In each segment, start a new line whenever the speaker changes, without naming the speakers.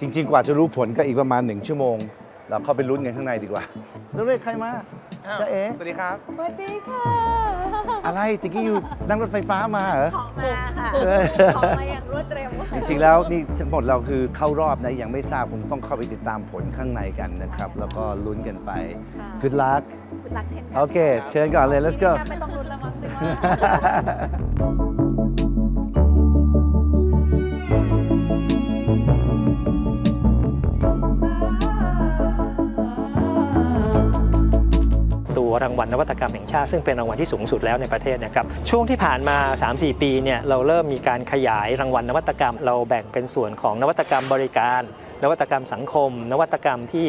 จริง ๆ กว่าจะรู้ผลก็อีกประมาณหนึ่งชั่วโมง เราเข้าไปลุ้นกันข้างในดีกว่าแล้วเรียกใครมาจ๊ะเอ๋
สวัสดีครับ
สวัสดีค่ะ
อะไรตะกี้อยู่นั่งรถไฟฟ้ามาเหรอ
ของมาค่ะ
เออ
ของมาอย่างรวดเร็ว
จริงๆแล้วนี่ทั้งหมดเราคือเข้ารอบนะยังไม่ทราบคงต้องเข้าไปติดตามผลข้างในกันนะครับ แล้วก็ลุ้นกันไป Good luck
คุณรักเช่นกั
โอเค เชิญก่อนเลย let's go
ไม่ต้องรุนแล้วมั้ง
รางวัลนวัตกรรมแห่งชาติ ซึ่งเป็นรางวัลที่สูงสุดแล้วในประเทศนะครับช่วงที่ผ่านมา 3-4 ปีเนี่ยเราเริ่มมีการขยายรางวัลนวัตกรรม เราแบ่งเป็นส่วนของนวัตกรรมบริการ นวัตกรรมสังคม นวัตกรรมที่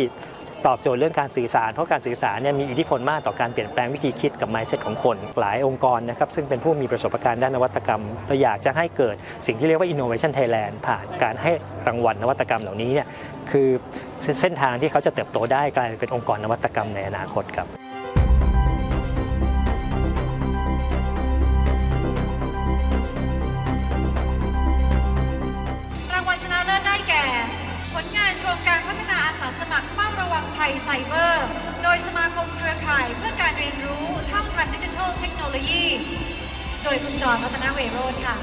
ตอบโจทย์เรื่องการสื่อสาร เพราะการสื่อสารเนี่ยมีอิทธิพลมากต่อการเปลี่ยนแปลงวิธีคิดกับ mindset ของคน หลายองค์กรนะครับซึ่งเป็นผู้มีประสบการณ์ด้านนวัตกรรมเราอยากจะให้เกิดสิ่งที่เรียกว่า innovation Thailand ผ่านการให้รางวัลนวัตกรรมเหล่านี้เนี่ยคือเส้นทางที่เขาจะเติบโตได้กลายเป็นองค์กรนวัตกรรมในอนาคตครับ
ยไซเบอร์ โดยสมาคมเครือข่ายเพื่อการเรียนรู้ท่าทันดิจิทัลเทคโนโลยี โดยคุณจรรัตนเวโรธค่ะ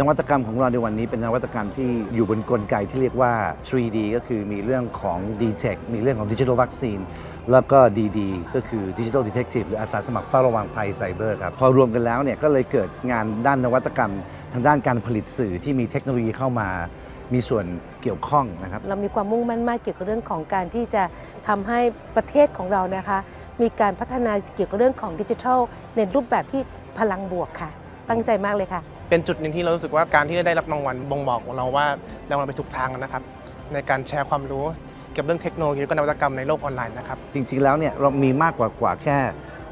นวัตกรรมของเราในวันนี้เป็นนวัตกรรมที่อยู่บนกลไกที่เรียกว่า 3D ก็คือมีเรื่องของ d t e c มีเรื่องของ Digital Vaccine แล้วก็ DD ก็คือ Digital Detective หรืออาสาสมัครเฝ้าระวังภัยไซเบอร์ครับพอรวมกันแล้วเนี่ยก็เลยเกิดงานด้านนวัตกรรม ทางด้านการผลิตสื่อที่มีเทคโนโลยีเข้ามามีส่วนเกี่ยวข้องนะครับ
เรามีความมุ่งมั่นมากเกี่ยวกับเรื่องของการที่จะทำให้ประเทศของเรานะคะ มีการพัฒนาเกี่ยวกับเรื่องของดิจิทัล ในรูปแบบที่พลังบวกค่ะ ตั้งใจมากเลยค่ะ
เป็นจุดหนึ่งที่เรารู้สึกว่าการที่ได้รับรางวัลบ่งบอกของเราว่ารางวัลไปถูกทางแล้วนะครับ ในการแชร์ความรู้ เกี่ยวกับเรื่องเทคโนโลยีและก็นวัตกรรมในโลกออนไลน์นะครับ
จริงๆแล้วเนี่ยเรามีมากกว่ากว่าแค่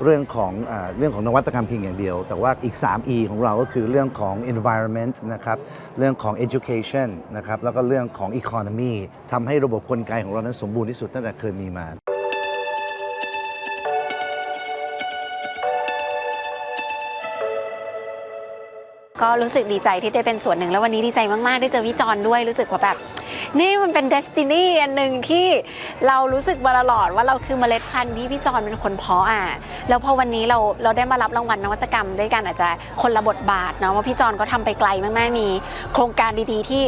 เรื่องของอเรื่องของนวัตกรรมเพียงอย่างเดียว แต่ว่าอีก 3 E ของเราก็คือเรื่องของ environment นะครับเรื่องของ education นะครับแล้วก็เรื่องของ economy ทำให้ระบบกลไกของเรานั้นสมบูรณ์ที่สุดตั้งแต่เคยมีมา
ก็รู้สึกดีใจที่ได้เป็นส่วนหนึ่ง แล้ววันนี้ดีใจมาก ๆ ได้เจอพี่จอนด้วยรู้สึกว่าแบบ นี่มันเป็นเดสตินีอันหนึ่งที่เรารู้สึกมาตลอดว่าเราคือเมล็ดพันธุ์ที่พี่จอนเป็นคนเพาะอะแล้วพอวันนี้เราเราได้มารับรางวัลนวัตกรรมด้วยกันอาจจะคนละบทบาทเนาะว่าพี่จอนก็ทำไปไกลมาก ๆ มี โครงการดีๆ ที่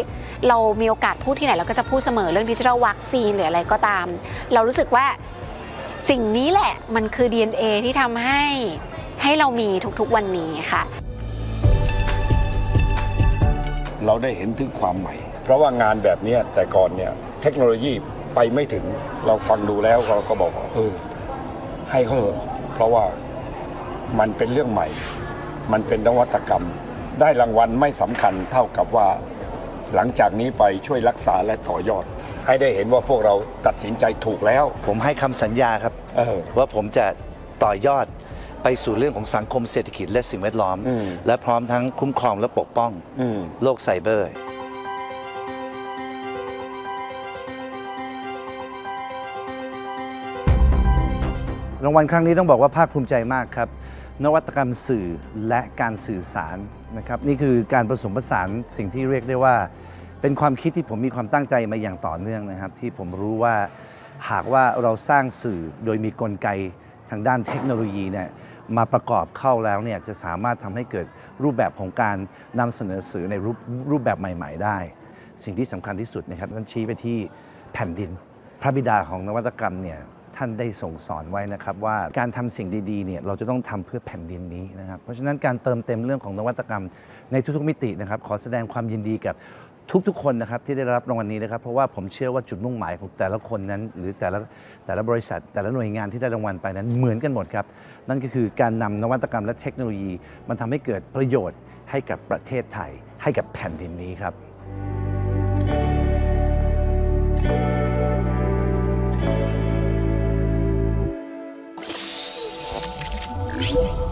เรามีโอกาสพูดที่ไหนเราก็จะพูดเสมอเรื่องดิจิทัลวัคซีนหรืออะไรก็ตาม เรารู้สึกว่าสิ่งนี้แหละมันคือ DNA ที่ทำให้ให้เรามีทุกๆวันนี้ค่ะ
เราได้เห็นถึงความใหม่ เพราะว่างานแบบเนี้ยแต่ก่อนเนี่ยเทคโนโลยีไปไม่ถึงเราฟังดูแล้วเราก็บอกว่าเออ ให้เขาเถอะเพราะว่ามันเป็นเรื่องใหม่ มันเป็นนวัตกรรม ได้รางวัลไม่สำคัญเท่ากับว่า หลังจากนี้ไปช่วยรักษาและต่อยอด ให้ได้เห็นว่าพวกเราตัดสินใจถูกแล้ว
ผมให้คำสัญญาครับ
เออ
ว่าผมจะต่อยอด ไปสู่เรื่องของสังคมเศรษฐกิจและสิ่งแวดล้อม
อืม
และพร้อมทั้งคุ้มครองและปกป้อง
อืม
โลกไซเบอร์รางวัลครั้งนี้ต้องบอกว่าภาคภูมิใจมากครับ นวัตกรรมสื่อและการสื่อสารนะครับ นี่คือการผสมผสานสิ่งที่เรียกได้ว่า เป็นความคิดที่ผมมีความตั้งใจมาอย่างต่อเนื่องนะครับ ที่ผมรู้ว่าหากว่าเราสร้างสื่อโดยมีกลไกทางด้านเทคโนโลยีเนี่ย มาประกอบเข้าแล้วเนี่ยจะสามารถทำให้เกิดรูปแบบของการนำเสนอสื่อในรูปรูปแบบใหม่ ๆ ได้ สิ่งที่สำคัญที่สุดนะครับนั่นชี้ไปที่แผ่นดิน พระบิดาของนวัตกรรมเนี่ยท่านได้ส่งสอนไว้นะครับว่าการทำสิ่งดีๆเนี่ยเราจะต้องทำเพื่อแผ่นดินนี้นะครับเพราะฉะนั้นการเติมเต็มเรื่องของนวัตกรรมในทุกๆมิตินะครับขอแสดงความยินดีกับ ทุกๆคนนะครับที่ได้รับรางวัลนี้นะครับ เพราะว่าผมเชื่อว่าจุดมุ่งหมายของแต่ละคนนั้น หรือแต่ละแต่ละบริษัท แต่ละหน่วยงานที่ได้รางวัลไปนั้นเหมือนกันหมดครับ นั่นก็คือการนำนวัตกรรมและเทคโนโลยี มันทำให้เกิดประโยชน์ให้กับประเทศไทย ให้กับแผ่นดินนี้ครับうん。